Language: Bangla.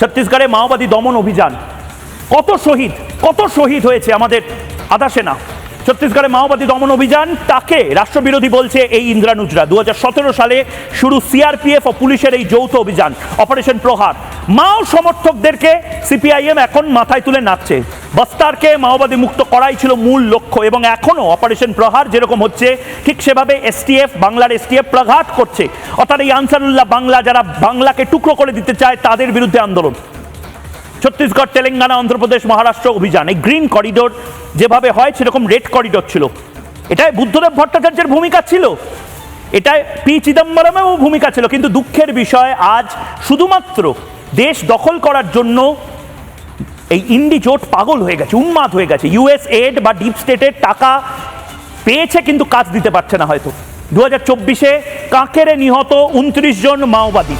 ছত্তিশগড়ে মাওবাদী দমন অভিযান। কত শহীদ কত শহীদ হয়েছে আমাদের আধা সেনা? ছত্তিশগড়ে মাওবাদী দমন অভিযান, তাকে রাষ্ট্রবিরোধী বলছে এই ইন্দ্রা ইন্দ্রানুজরা দু সালে শুরু সিআরপিএফ ও পুলিশের এই যৌথ অভিযান, অপারেশন প্রহার। মাও সমর্থকদেরকে সিপিআইএম এখন মাথায় তুলে নাচছে। বস্তারকে মাওবাদী মুক্ত করাই ছিল মূল লক্ষ্য এবং এখনও অপারেশন প্রহার যেরকম হচ্ছে, ঠিক সেভাবে এসটিএফ, বাংলার এসটিএফ প্রঘাত করছে। অর্থাৎ এই আনসারুল্লাহ বাংলা যারা বাংলাকে টুকরো করে দিতে চায়, তাদের বিরুদ্ধে আন্দোলন। ছত্তিশগড়, তেলেঙ্গানা, অন্ধ্রপ্রদেশ, মহারাষ্ট্র অভিযান। এই গ্রিন করিডোর যেভাবে হয়, সেরকম রেড করিডোর ছিল। এটাই বুদ্ধদেব ভট্টাচার্যের ভূমিকা ছিল। এটায় পি চিদম্বরমেও ভূমিকা ছিল। কিন্তু দুঃখের বিষয়, আজ শুধুমাত্র দেশ দখল করার জন্য এই ইন্ডি জোট পাগল হয়ে গেছে, উন্মাদ হয়ে গেছে। ইউএস এড বা ডিপ স্টেটের টাকা পেয়েছে কিন্তু কাজ দিতে পারছে না হয়তো। দু হাজার চব্বিশে কাঁকেরে নিহত উনত্রিশ জন মাওবাদী।